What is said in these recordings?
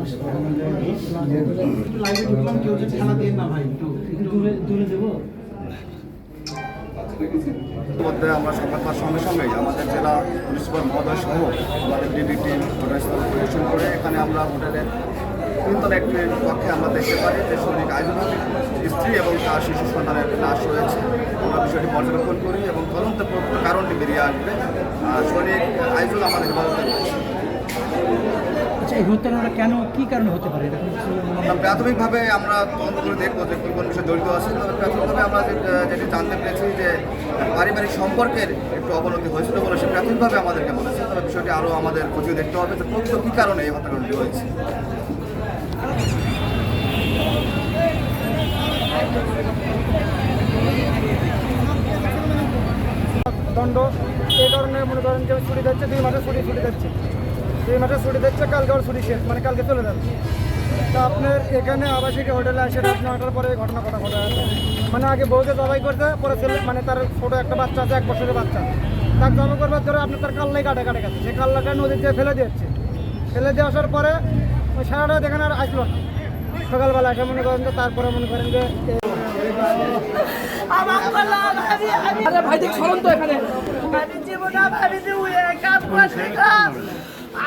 একটু মধ্যে আমরা সংবাদ পাওয়ার সঙ্গে সঙ্গেই আমাদের জেলা পুলিশ সুপার মহোদয় সহ আমাদের ডিবি টিম ঘটনাস্থল পরিদর্শন করে এখানে আমরা হোটেলের তিনতলা একটির পক্ষে আমরা দেখতে পারি যে সৈনিক আইজুলের স্ত্রী এবং তার শিশু সন্তানের লাশ রয়েছে। আমরা বিষয়টি পর্যবেক্ষণ করি এবং তদন্তের কারণটি বেরিয়ে আসবে। সৈনিক আইজুল আমাদের হেফাজতে রয়েছে। আচ্ছা এই কেন কি কারণে হতে পারে? প্রাথমিকভাবে আমরা তদন্ত করে দেখব যে কোন কোন বিষয়ে জড়িত আছে তবে প্রাথমিকভাবে আমরা যেটি জানতে পেরেছি যে পারিবারিক সম্পর্কের একটু অবনতি হয়েছিল বলে সে প্রাথমিকভাবে আমাদেরকে বলেছে। তবে বিষয়টি আরও আমাদের খতিয়ে দেখতে হবে যে প্রকৃত কী কারণে এই হত্যাকাণ্ডটি হয়েছে। দণ্ড এই কারণে মনে করেন যে ছুটি দিচ্ছে দুই মাসের ছুটি ছুটি দিচ্ছে দুই মাসের ছুটি দিচ্ছে কালকে ওর ছুটি শেষ মানে কালকে চলে যাবে। তা আপনার এখানে আবাসিক হোটেলে আসে রাত নটার পরে ঘটনা ঘটা ঘটা আছে মানে আগে বউকে জবাই করতে পরে ছেলে মানে তার ছোটো একটা বাচ্চা আছে এক বছরের বাচ্চা। তার জমা করবার ধরে আপনার তার কাল্লাই কাটে কাটে গেছে সেই কাল্লাটা নদীতে ফেলে দিচ্ছে ফেলে দিয়ে আসার পরে ওই সারাটা দেখেন আর আসলো না। সকালবেলা এসে মনে করেন যে তারপরে মনে করেন যে ভাই দেখ সরন তো এখানে। আমি জীবনে ভাবি যে ওই কাজ করছি কাজ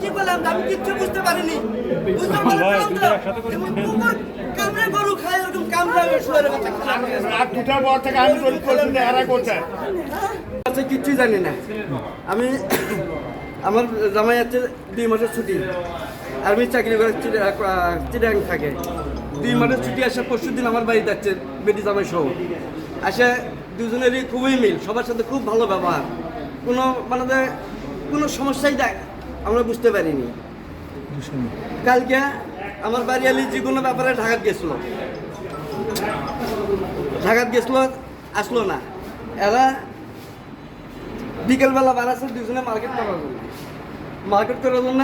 কি বললাম আমি কিচ্ছু বুঝতে পারিনি। বুঝতে পারলাম না যেমন কুকুর কামড়ে গরু খায় এরকম কামড়ে আমি বাচ্চা রাত দুটার পর থেকে আমি তৈরি করছি এরা করছে। আছে কিচ্ছু জানি না। আমি আমার জামাই আছে দুই মাসের ছুটি। আমি চাকরি করে চিটাং থাকে। দুই মাসের ছুটি আসে পরশু দিন আমার বাড়িতে যাচ্ছে বেটি জামাই সহ। আসে দুজনেরই খুবই মিল সবার সাথে খুব ভালো ব্যবহার। কোনো মানে কোনো সমস্যাই দেখ আমরা বুঝতে পারিনি। কালকে আমার বাড়ি আলি যে কোনো ব্যাপারে ঢাকাত গেছিল। ঢাকাত গেছিল আসলো না। এরা বিকেলবেলা বাড়াচ্ছে দুজনে মার্কেট করার জন্য। মার্কেট করার জন্য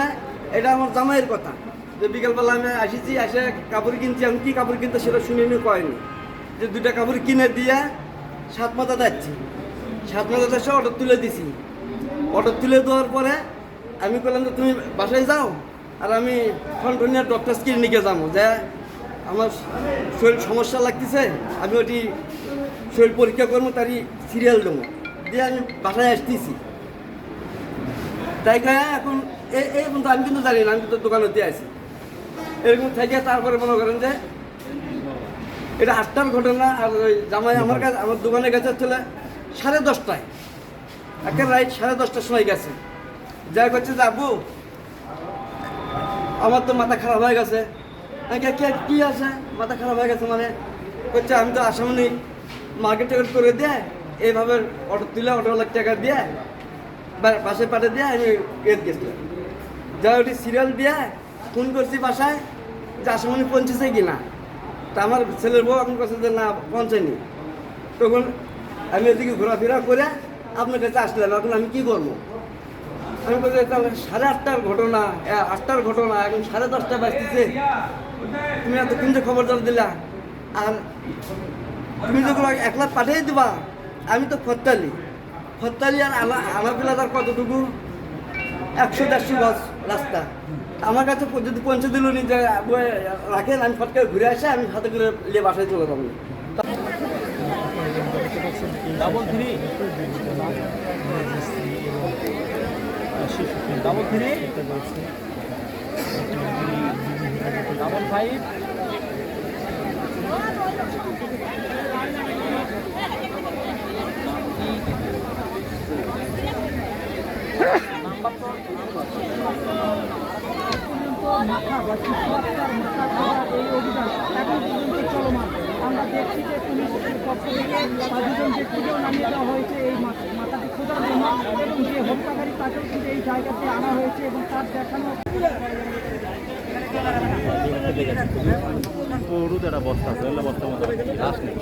এটা আমার জামাইয়ের কথা। যে বিকেলবেলা আমি আসিছি এসে কাপড় কিনছি আমি কি কাপড় কিনতে সেটা শুনিনি কয়নি। যে দুইটা কাপড় কিনে দিয়ে সাত মাথা যাচ্ছি। সাত মাথা এসে অটো তুলে দিছি। অটো তুলে দেওয়ার পরে আমি বললাম যে তুমি বাসায় যাও, আর আমি ফন্টনিয়া ডক্টর ক্লিনিকে যাব, যে আমার শরীর সমস্যা লাগতেছে, আমি ওটি শরীর পরীক্ষা করব, তারই সিরিয়াল দেবো। দিয়ে আমি বাসায় আসতেছি। তাই এখন এই এই পর্যন্ত আমি কিন্তু জানি না, আমি কিন্তু দোকানতে আছি। এরকম থেকে তারপরে মনে করেন যে এটা আটটার ঘটনা, আর ওই জামাই আমার কাছে, আমার দোকানের কাছে চলে সাড়ে দশটায়। একের রাইট সাড়ে দশটার সময় গেছে। যা করছে যে আব্বু, আমার তো মাথা খারাপ হয়ে গেছে। কে- আছে? মাথা খারাপ হয়ে গেছে মানে? করছে আমি তো আসামনি মার্কেট টার্গেট করে দিয়ে, এইভাবে অটো তুলে অটো লাখ টাকা দিয়ে বাসে পাঠে দিয়ে আমি এর গেছিলাম। যা ওটি সিরিয়াল দিয়ে ফোন করছি বাসায় যে আসামনি পৌঁছেছে কি না তা আমার ছেলের বউ এখন কাছে যে না, পৌঁছায়নি। তখন আমি এদিকে ঘোরাফেরা করে আপনার কাছে আসলাম, এখন আমি কি করব? আমি বলছি তাহলে সাড়ে আটটার ঘটনা আটটার ঘটনা এখন সাড়ে দশটা বাজতেছে। তুমি এত কিন্তু খবর জল দিলা। আর তুমি যখন একলা পাঠিয়ে দিবা, আমি তো ফত্তালি ফত্তালি আর আনা আনাপিলা তার কতটুকু? একশো দেড়শো গজ রাস্তা। আমার কাছে যদি পৌঁছে দিল নি যে রাখেন, আমি ফটকে ঘুরে আসে, আমি হাতে করে নিয়ে বাসায় চলে যাব। Double three double three double five number আমরা দেখছি যে পুলিশের পক্ষ থেকে দুজন ব্যক্তিকেও নামিয়ে দেওয়া হয়েছে এই মাথাটি খোঁজার জন্য এবং যে হত্যাকারী তাকেও কিন্তু এই জায়গাতে আনা হয়েছে এবং তার দেখানো গরুতে একটা বস্তা আছে বস্তার মতো রাস নেই